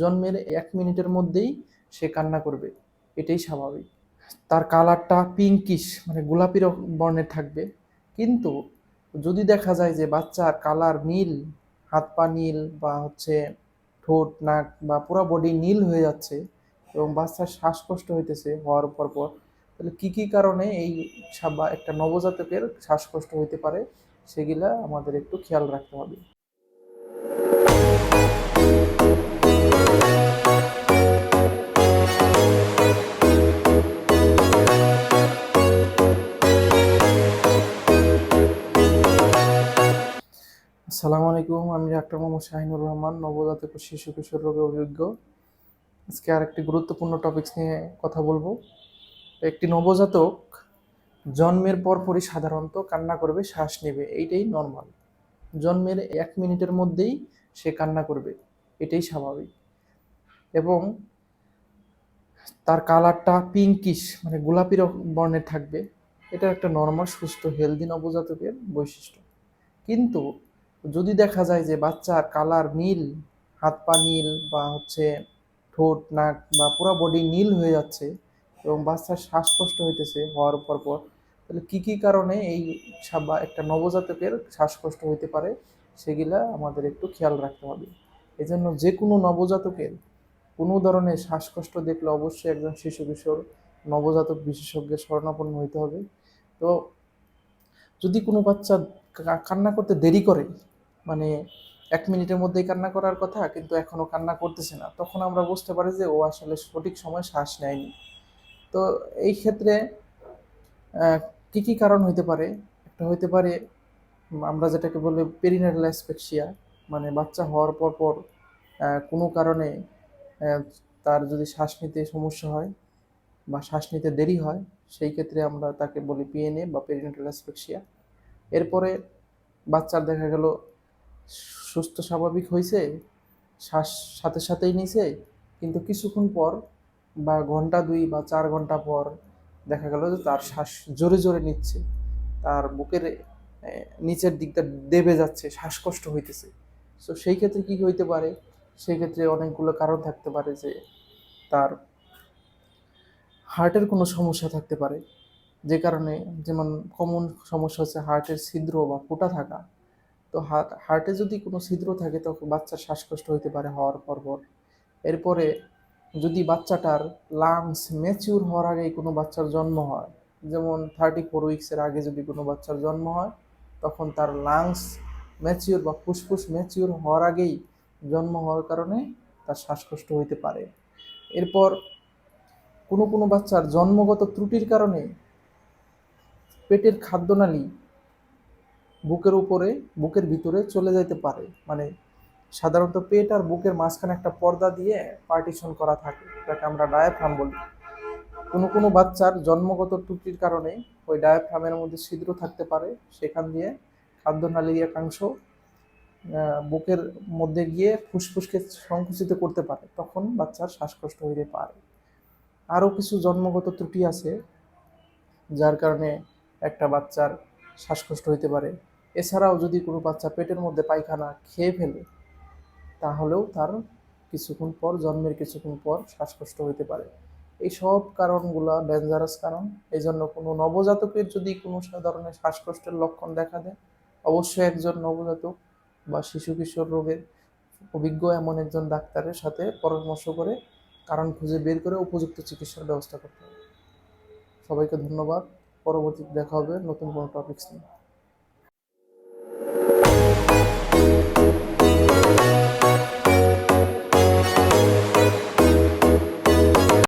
জন্মের এক মিনিটের মধ্যেই সে কান্না করবে। এটাই স্বাভাবিক। তার কালারটা পিঙ্কিশ মানে গোলাপি বর্ণের থাকবে। কিন্তু যদি দেখা যায় যে বাচ্চার কালার নীল, হাত পা নীল বা হচ্ছে ঠোঁট, নাক বা পুরো বডি নীল হয়ে যাচ্ছে এবং বাচ্চার শ্বাসকষ্ট হইতেছে হওয়ার পর পর, তাহলে কী কী কারণে এই একটা নবজাতকের শ্বাসকষ্ট হইতে পারে, সেগুলা আমাদের একটু খেয়াল রাখতে হবে। আসসালামু আলাইকুম, আমি ডাক্তার মোহাম্মদ শাহিনুর রহমান, নবজাতক শিশু কিশোর রোগে অভিজ্ঞ। আজকে আর একটি গুরুত্বপূর্ণ টপিকস নিয়ে কথা বলব। একটি নবজাতক জন্মের পরপরই সাধারণত কান্না করবে, শ্বাস নেবে, এইটাই নর্মাল জন্মের এক মিনিটের মধ্যেই সে কান্না করবে, এটাই স্বাভাবিক। এবং তার কালারটা পিঙ্কিশ মানে গোলাপি বর্ণের থাকবে, এটা একটা নর্মাল সুস্থ হেলদি নবজাতকের বৈশিষ্ট্য। কিন্তু যদি দেখা যায় যে বাচ্চার কালার নীল, হাত পা নীল বা হচ্ছে ঠোঁট, নাক বা পুরো বডি নীল হয়ে যাচ্ছে এবং বাচ্চার শ্বাসকষ্ট হইতেছে হওয়ার পর পর, তাহলে কী কী কারণে এই বা একটা নবজাতকের শ্বাসকষ্ট হইতে পারে সেগুলা আমাদের একটু খেয়াল রাখতে হবে। এজন্য যে কোনো নবজাতকের কোনো ধরনের শ্বাসকষ্ট দেখলে অবশ্যই একজন শিশু কিশোর নবজাতক বিশেষজ্ঞের শরণাপন্ন হইতে হবে। তো যদি কোনো বাচ্চা কান্না করতে দেরি করে মানে এক মিনিটের মধ্যেই কান্না করার কথা, কিন্তু এখনও কান্না করতেছে না। তখন আমরা বুঝতে পারি যে ও আসলে সঠিক সময় শ্বাস নেয়নি। তো এই ক্ষেত্রে কি কি কারণ হইতে পারে? একটা হইতে পারে, আমরা যেটাকে বলে পেরিনাটাল অ্যাসপেক্সিয়া মানে বাচ্চা হওয়ার পর পর কোনো কারণে তার যদি শ্বাস নিতে সমস্যা হয় বা শ্বাস নিতে দেরি হয়, সেই ক্ষেত্রে আমরা তাকে বলি পিএনএ বা পেরিনাটাল অ্যাসপেক্সিয়া এরপরে বাচ্চার দেখা গেল সুস্থ, স্বাভাবিক হয়েছে শ্বাস সাথে সাথেই নিছে, কিন্তু কিছুক্ষণ পর বা ঘণ্টা দুই বা চার ঘণ্টা পর দেখা গেল যে তার শ্বাস জোরে জোরে নিচ্ছে, তার বুকের নিচের দিকটা দেবে যাচ্ছে, শ্বাসকষ্ট হইতেছে। তো সেই ক্ষেত্রে কী হইতে পারে? সেই ক্ষেত্রে অনেকগুলো কারণ থাকতে পারে যে তার হার্টের কোনো সমস্যা থাকতে পারে। যে কারণে যেমন কমন সমস্যা হচ্ছে হার্টের ছিদ্র বা ফোঁটা থাকা তো হার্টে যদি কোনো ছিদ্র থাকে তখন বাচ্চার শ্বাসকষ্ট হতে পারে হওয়ার পর পর এরপরে যদি বাচ্চাটার লাংস ম্যাচিউর হওয়ার আগেই কোনো বাচ্চার জন্ম হয়, যেমন থার্টি ফোর উইক্সের আগে যদি কোনো বাচ্চার জন্ম হয়, তখন তার লাংস ম্যাচিউর বা ফুসফুস ম্যাচিউর হওয়ার আগেই জন্ম হওয়ার কারণে তার শ্বাসকষ্ট হইতে পারে। এরপর কোনো কোনো বাচ্চার জন্মগত ত্রুটির কারণে পেটের খাদ্যনালী বুকের উপরে, বুকের ভিতরে চলে যাইতে পারে। মানে সাধারণত পেট আর বুকের মাঝখানে একটা পর্দা দিয়ে পার্টিশন করা থাকে যাকে আমরা ডায়াফ্রাম বলি। কোনো কোনো বাচ্চার জন্মগত ত্রুটির কারণে ওই ডায়াফ্রামের মধ্যে ছিদ্র থাকতে পারে, সেখান দিয়ে খাদ্যনালীর একাংশ বুকের মধ্যে গিয়ে ফুসফুসকে সংকুচিত করতে পারে, তখন বাচ্চার শ্বাসকষ্ট হইতে পারে। আরও কিছু জন্মগত ত্রুটি আছে, যার কারণে একটা বাচ্চার শ্বাসকষ্ট হইতে পারে। এছাড়াও যদি কোনো বাচ্চা পেটের মধ্যে পায়খানা খেয়ে ফেলে, তাহলেও তার কিছুক্ষণ পর, জন্মের কিছুক্ষণ পর শ্বাসকষ্ট হইতে পারে। এই সব কারণগুলো ডেঞ্জারাস কারণ। এই জন্য কোনো নবজাতকের যদি কোনো ধরনের শ্বাসকষ্টের লক্ষণ দেখা দেয়, অবশ্যই একজন নবজাতক বা শিশু কিশোর রোগের অভিজ্ঞ এমন একজন ডাক্তারের সাথে পরামর্শ করে কারণ খুঁজে বের করে উপযুক্ত চিকিৎসার ব্যবস্থা করতে হবে। সবাইকে ধন্যবাদ। পরবর্তীতে দেখা হবে নতুন কোনো টপিক্স নিয়ে।